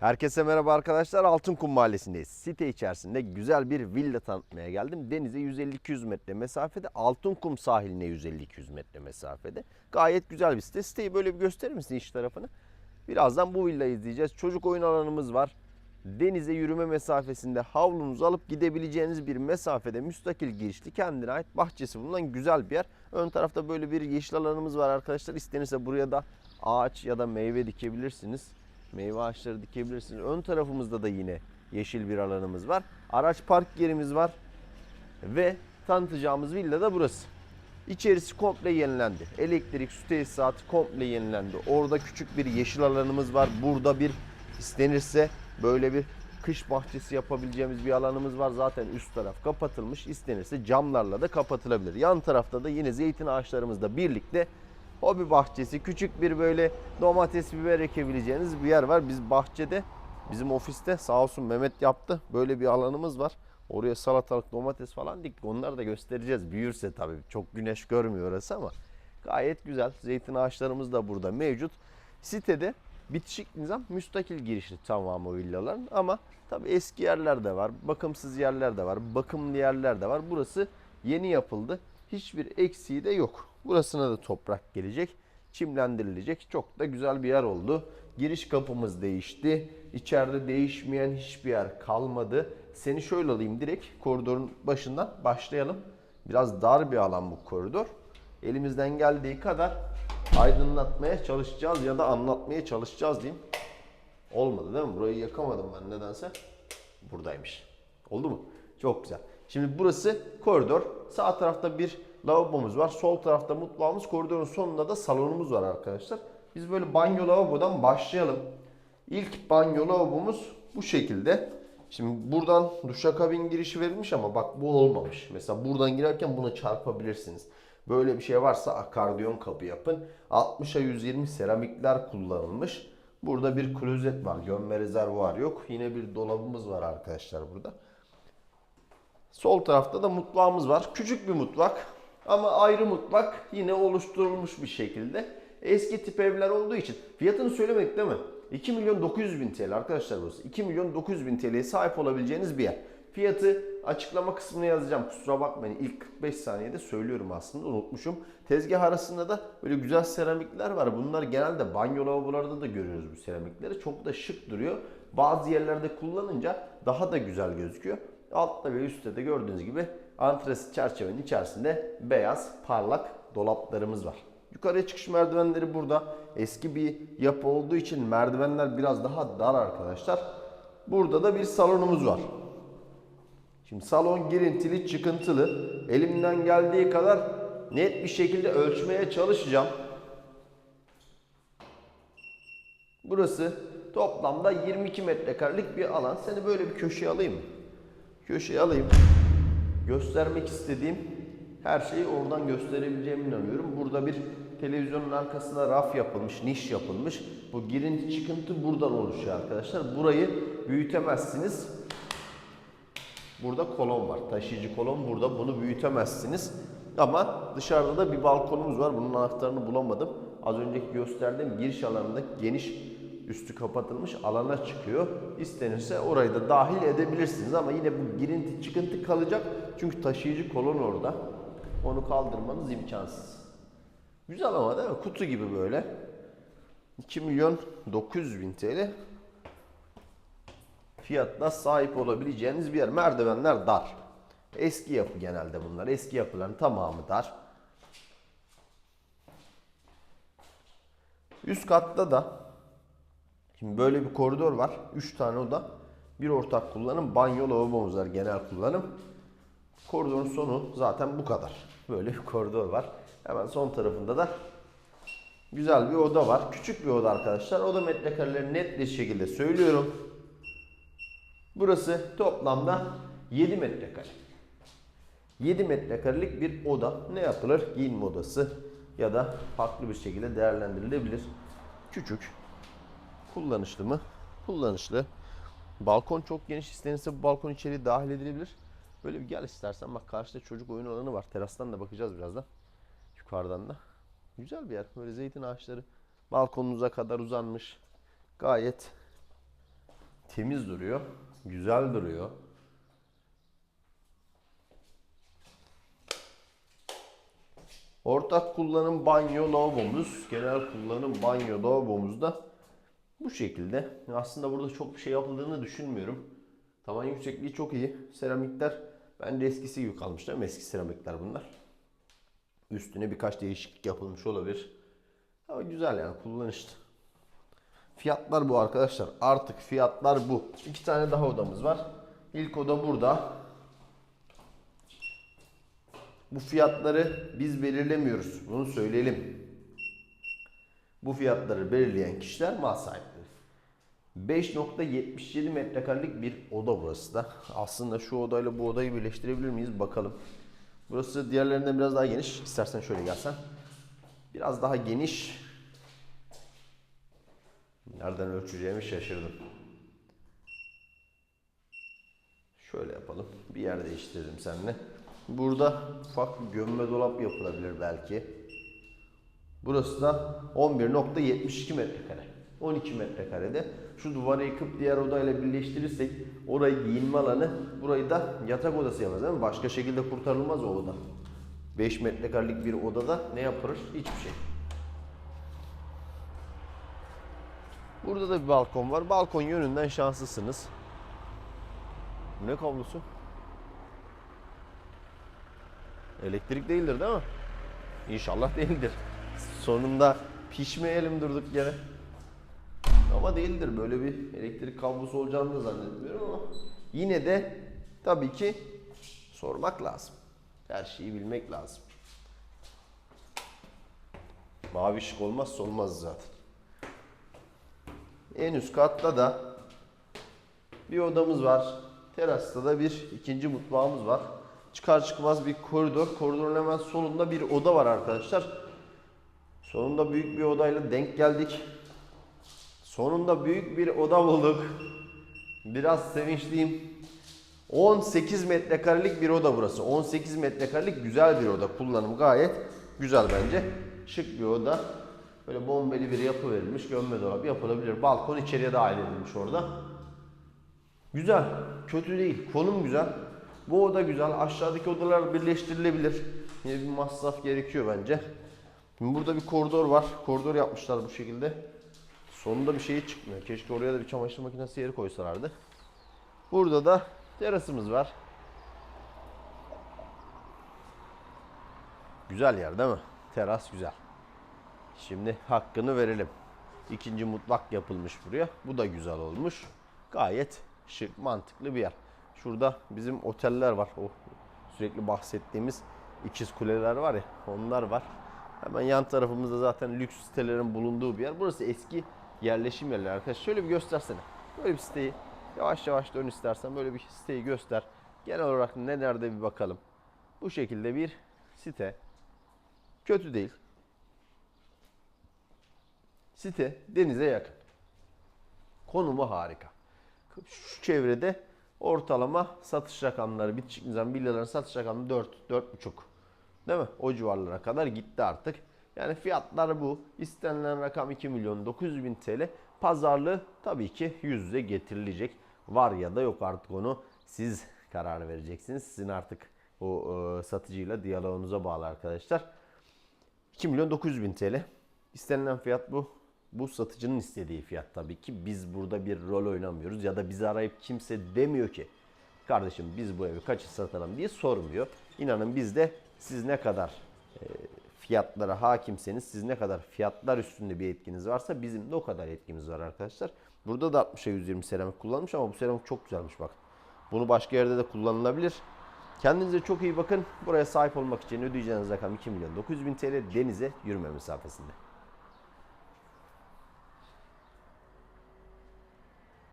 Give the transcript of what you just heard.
Herkese merhaba arkadaşlar. Altınkum Mahallesi'ndeyiz. Site içerisinde güzel bir villa tanıtmaya geldim. Denize 150-200 metre mesafede, Altınkum sahiline 150-200 metre mesafede. Gayet güzel bir site. Siteyi böyle bir gösterir misin iç tarafını? Birazdan bu villayı izleyeceğiz. Çocuk oyun alanımız var. Denize yürüme mesafesinde havlunuzu alıp gidebileceğiniz bir mesafede müstakil girişli kendine ait bahçesi bulunan güzel bir yer. Ön tarafta böyle bir yeşil alanımız var arkadaşlar. İstenirse buraya da ağaç ya da meyve dikebilirsiniz. Meyve ağaçları dikebilirsiniz. Ön tarafımızda da yine yeşil bir alanımız var. Araç park yerimiz var. Ve tanıtacağımız villa da burası. İçerisi komple yenilendi. Elektrik, su tesisatı komple yenilendi. Orada küçük bir yeşil alanımız var. Burada bir istenirse böyle bir kış bahçesi yapabileceğimiz bir alanımız var. Zaten üst taraf kapatılmış. İstenirse camlarla da kapatılabilir. Yan tarafta da yine zeytin ağaçlarımızla birlikte hobi bahçesi, küçük bir böyle domates, biber ekebileceğiniz bir yer var. Biz bahçede, bizim ofiste sağ olsun Mehmet yaptı. Böyle bir alanımız var. Oraya salatalık, domates falan diktik. Onları da göstereceğiz. Büyürse tabii. Çok güneş görmüyor orası ama gayet güzel. Zeytin ağaçlarımız da burada mevcut. Sitede bitişik nizam müstakil girişli tamamı villaların ama tabii eski yerler de var. Bakımsız yerler de var. Bakımlı yerler de var. Burası yeni yapıldı. Hiçbir eksiği de yok. Burasına da toprak gelecek. Çimlendirilecek. Çok da güzel bir yer oldu. Giriş kapımız değişti. İçeride değişmeyen hiçbir yer kalmadı. Seni şöyle alayım direkt koridorun başından başlayalım. Biraz dar bir alan bu koridor. Elimizden geldiği kadar aydınlatmaya çalışacağız ya da anlatmaya çalışacağız diyeyim. Olmadı değil mi? Burayı yakamadım ben nedense. Buradaymış. Oldu mu? Çok güzel. Şimdi burası koridor. Sağ tarafta bir lavabomuz var. Sol tarafta mutfağımız. Koridorun sonunda da salonumuz var arkadaşlar. Biz böyle banyo lavabodan başlayalım. İlk banyo lavabomuz bu şekilde. Şimdi buradan duşakabin girişi verilmiş ama bak bu olmamış. Mesela buradan girerken buna çarpabilirsiniz. Böyle bir şey varsa akardiyon kapı yapın. 60'a 120 seramikler kullanılmış. Burada bir klozet var. Gömme rezervuar yok. Yine bir dolabımız var arkadaşlar burada. Sol tarafta da mutfağımız var. Küçük bir mutfak ama ayrı mutfak yine oluşturulmuş bir şekilde. Eski tip evler olduğu için fiyatını söylemedik değil mi? 2 milyon 900 bin TL arkadaşlar burası. 2 milyon 900 bin TL'ye sahip olabileceğiniz bir yer. Fiyatı açıklama kısmına yazacağım. Kusura bakmayın ilk 45 saniyede söylüyorum aslında unutmuşum. Tezgah arasında da böyle güzel seramikler var. Bunlar genelde banyo lavabolarda da görüyoruz bu seramikleri. Çok da şık duruyor. Bazı yerlerde kullanınca daha da güzel gözüküyor. Altta ve üstte de gördüğünüz gibi antresit çerçevenin içerisinde beyaz parlak dolaplarımız var. Yukarıya çıkış merdivenleri burada. Eski bir yapı olduğu için merdivenler biraz daha dar arkadaşlar. Burada da bir salonumuz var. Şimdi salon girintili çıkıntılı. Elimden geldiği kadar net bir şekilde ölçmeye çalışacağım. Burası toplamda 22 metrekarelik bir alan. Seni böyle bir köşeye alayım mı? Köşeye alayım. Göstermek istediğim her şeyi oradan gösterebileceğime inanıyorum. Burada bir televizyonun arkasına raf yapılmış, niş yapılmış. Bu girinti çıkıntı buradan oluşuyor arkadaşlar. Burayı büyütemezsiniz. Burada kolon var. Taşıyıcı kolon burada. Bunu büyütemezsiniz. Ama dışarıda da bir balkonumuz var. Bunun anahtarını bulamadım. Az önceki gösterdiğim giriş alanında geniş üstü kapatılmış alana çıkıyor. İstenirse orayı da dahil edebilirsiniz ama yine bu girinti çıkıntı kalacak. Çünkü taşıyıcı kolon orada. Onu kaldırmanız imkansız. Güzel ama değil mi? Kutu gibi böyle. 2 milyon 900 bin TL fiyatla sahip olabileceğiniz bir yer. Merdivenler dar. Eski yapı genelde bunlar. Eski yapıların tamamı dar. Üst katta da şimdi böyle bir koridor var. 3 tane oda. Bir ortak kullanım. Banyo lavabomuz var genel kullanım. Koridorun sonu zaten bu kadar. Böyle bir koridor var. Hemen son tarafında da güzel bir oda var. Küçük bir oda arkadaşlar. Oda metrekarelerini net bir şekilde söylüyorum. Burası toplamda 7 metrekare. 7 metrekarelik bir oda ne yapılır? Giyinme odası ya da farklı bir şekilde değerlendirilebilir. Küçük, kullanışlı mı? Kullanışlı. Balkon çok geniş istenirse bu balkon içeri dahil edilebilir. Böyle bir gel istersen bak karşıda çocuk oyun alanı var. Terastan da bakacağız birazdan. Yukarıdan da. Güzel bir yer. Böyle zeytin ağaçları balkonunuza kadar uzanmış. Gayet Temiz duruyor. Güzel duruyor. Ortak kullanım banyo lavabomuz, genel kullanım banyo lavabomuz da bu şekilde. Aslında burada çok bir şey yapıldığını düşünmüyorum. Tavan yüksekliği çok iyi. Seramikler bence eskisi gibi kalmış değil mi? Eski seramikler bunlar. Üstüne birkaç değişiklik yapılmış olabilir. Ama güzel yani kullanışlı. Fiyatlar bu arkadaşlar. Artık fiyatlar bu. İki tane daha odamız var. İlk oda burada. Bu fiyatları biz belirlemiyoruz. Bunu söyleyelim. Bu fiyatları belirleyen kişiler mal sahipleri. 5.77 metrekarelik bir oda burası da. Aslında şu odayla bu odayı birleştirebilir miyiz bakalım. Burası diğerlerinden biraz daha geniş. İstersen şöyle gelsen. Biraz daha geniş. Nereden ölçeceğimi şaşırdım. Şöyle yapalım. Bir yer değiştirelim seninle. Burada ufak bir gömme dolap yapılabilir belki. Burası da 11.72 metrekare. 12 metrekarede. Şu duvarı yıkıp diğer odayla birleştirirsek orayı giyinme alanı, burayı da yatak odası yaparız değil mi? Başka şekilde kurtarılmaz o oda. 5 metrekarelik bir odada ne yapılır? Hiçbir şey. Burada da bir balkon var. Balkon yönünden şanslısınız. Bu ne kablosu? Elektrik değildir değil mi? İnşallah değildir. Sonunda pişmeyelim durduk yere. Ama değildir. Böyle bir elektrik kablosu olacağını da zannetmiyorum ama yine de tabii ki sormak lazım. Her şeyi bilmek lazım. Mavi ışık olmazsa olmaz zaten. En üst katta da bir odamız var. Terasta da bir ikinci mutfağımız var. Çıkar çıkmaz bir koridor. Koridorun hemen solunda bir oda var arkadaşlar. Sonunda büyük bir odayla denk geldik. Sonunda büyük bir oda bulduk. Biraz sevinçliyim. 18 metrekarelik bir oda burası. 18 metrekarelik güzel bir oda. Kullanım gayet güzel bence. Şık bir oda. Böyle bombeli bir yapı verilmiş. Gömme dolabı yapılabilir. Balkon içeriye dahil edilmiş orada. Güzel. Kötü değil. Konum güzel. Bu oda güzel. Aşağıdaki odalar birleştirilebilir. Yine bir masraf gerekiyor bence. Şimdi burada bir koridor var. Koridor yapmışlar bu şekilde. Sonunda bir şey çıkmıyor. Keşke oraya da bir çamaşır makinesi yeri koysalardı. Burada da terasımız var. Güzel yer değil mi? Teras güzel. Şimdi hakkını verelim. İkinci mutfak yapılmış buraya. Bu da güzel olmuş. Gayet şık, mantıklı bir yer. Şurada bizim oteller var. O sürekli bahsettiğimiz ikiz kuleler var ya. Onlar var. Hemen yan tarafımızda zaten lüks sitelerin bulunduğu bir yer. Burası eski yerleşim yerleri arkadaşlar. Şöyle bir göstersene. Böyle bir siteyi yavaş yavaş dön istersen böyle bir siteyi göster. Genel olarak nelerde bir bakalım. Bu şekilde bir site. Kötü değil. Site denize yakın. Konumu harika. Şu çevrede ortalama satış rakamları bitişik nizam villaların satış rakamları 4 4,5. Değil mi? O civarlara kadar gitti artık. Yani fiyatlar bu. İstenilen rakam 2 milyon 900 bin TL. Pazarlığı tabii ki yüz yüze getirilecek. Var ya da yok artık onu siz karar vereceksiniz. Sizin artık o e, satıcıyla diyaloğunuza bağlı arkadaşlar. 2 milyon 900 bin TL. İstenilen fiyat bu. Bu satıcının istediği fiyat tabii ki. Biz burada bir rol oynamıyoruz ya da bizi arayıp kimse demiyor ki kardeşim biz bu evi kaçı satalım diye sormuyor. İnanın biz de siz ne kadar e, fiyatlara hakimseniz, siz ne kadar fiyatlar üstünde bir etkiniz varsa bizim de o kadar etkimiz var arkadaşlar. Burada da 60'a 120 seramik kullanmış ama bu seramik çok güzelmiş bak. Bunu başka yerde de kullanılabilir. Kendinize çok iyi bakın. Buraya sahip olmak için ödeyeceğiniz rakam 2 milyon 900 bin TL denize yürüme mesafesinde.